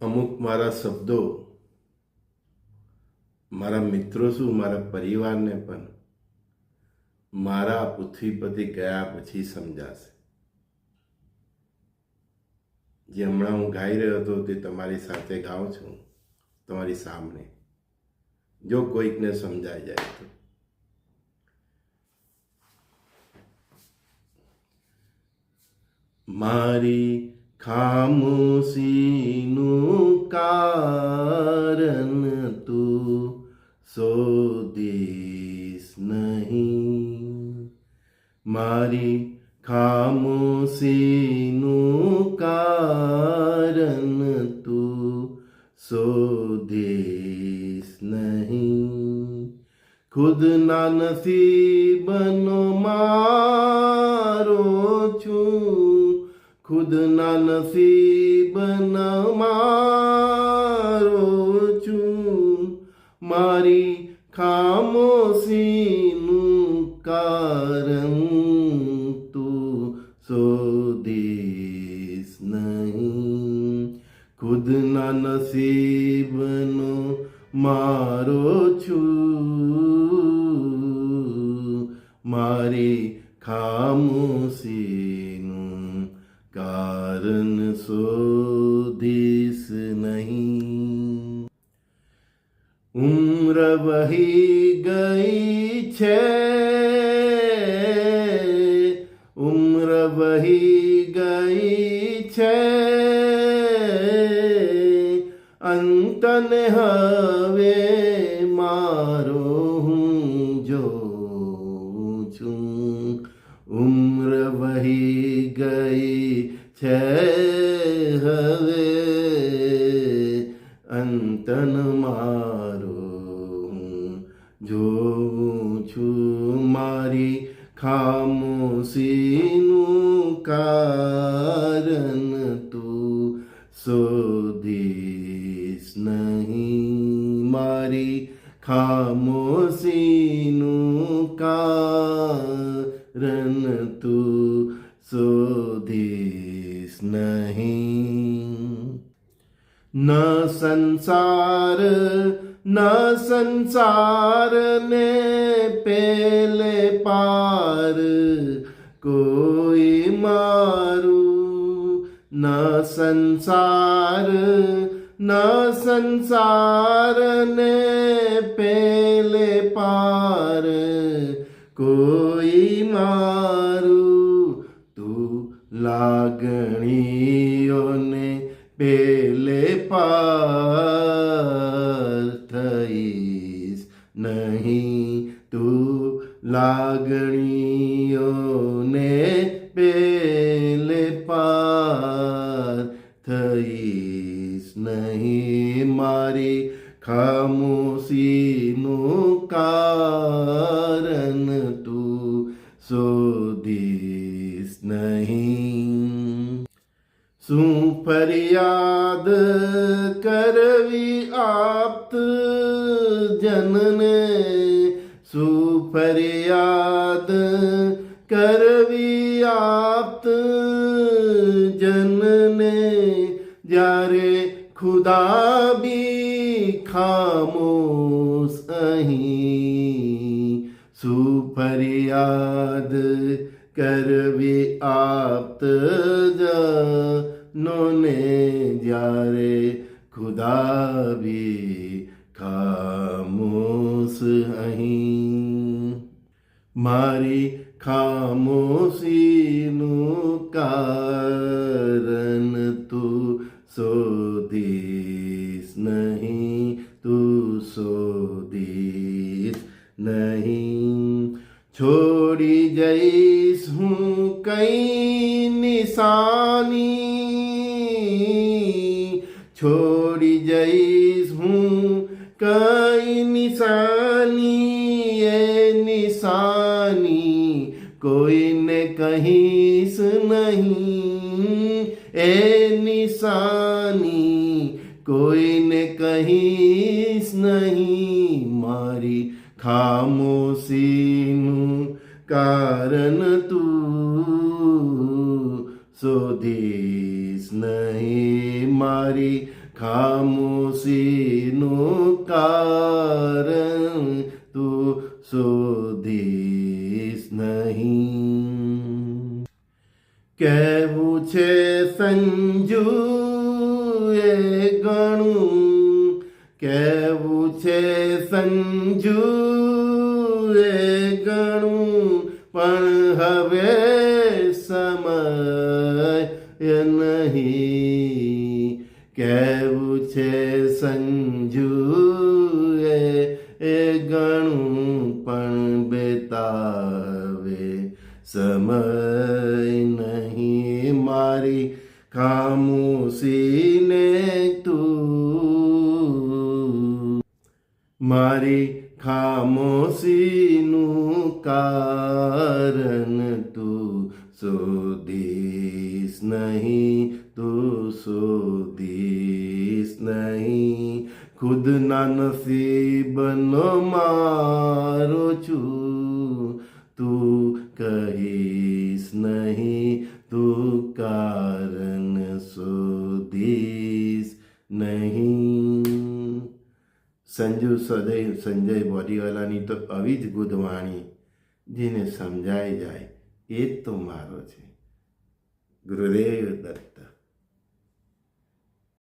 અમુક મારા શબ્દો મારા મિત્રો શું, મારા પરિવારને પણ મારા પૃથ્વી પતિ ગયા પછી સમજાશે. જે હમણાં હું ગાઈ રહ્યો હતો તે તમારી સાથે ગાઉં છું, તમારી સામે. જો કોઈકને સમજાઈ જાય તો. મારી ખામોશીનું કારણ તું શોધીશ નહીં. મારી ખામોશીનું કારણ તું શોધીશ નહીં. ખુદના નસીબનો મારો છું. ખુદના નસીબના મારો છું. મારી ખામોશીનું કારણ તું શોધીશ નહીં. ખુદના નસીબનો મારો છું. મારી ખામોશીનું કારણ શોધીશ નહીં ઉમ્ર વહી ગઈ અંતન મારો હું જોઉં છું મારી ખામોશીનું કારણ તું શોધીશ નહીં મારી ખામોશીનું કારણ તું શોધીશ નહીં ન સંસાર ન સંસાર ને પેલે પાર કોઈ મારું ન સંસાર ન સંસાર ને પેલે પાર કોઈ મારું તું લાગણીઓને પેલે પાર થઈશ નહીં તું લાગણીઓને પેલે પાર થઈશ નહીં મારી ખામોશીનું કારણ તું શોધીશ નહીં. શું ફરિયાદ કરવી આપ્ત જનને શું ફરિયાદ કરવી આપ્ત જનને જ્યારે ખુદા બી ખામોશ અહીં શું ફરિયાદ કરવી આપ્ત જનોને જ્યારે ખુદા બી ખામોશ અહીં મારી ખામોશીનું કારણ તું શોધીશ નિશાની છોડી જઈશ હું કઈ નિશાની એ નિશાની કોઈને કહીશ નહીં એ નિશાની કોઈને કહીશ નહીં મારી ખામોશીનું કારણ તું શોધીશ નહીં મારી ખામોશીનું કારણ તું શોધીશ નહીં. કહેવું છે સંજુ એ ગણું. કહેવું છે સંજુ એ ગણું. પણ હવે સમય નહીં. કહેવું છે સંજુ? એ એ ગણું પણ બેતાવે. સમય નહીં મારી ખામોશીને તું. મારી ખામોશીનું કારણ ખુદના નસીબનો મારો છું. તું કહીશ નહીં, તું કારણ શોધીશ નહીં. સંજુ સદૈવ સંજય બોડીવાલાની તો આવી જ ગુદવાણી જેને સમજાઈ જાય, એ જ તો મારો છે. ગુરુદેવ દત્ત.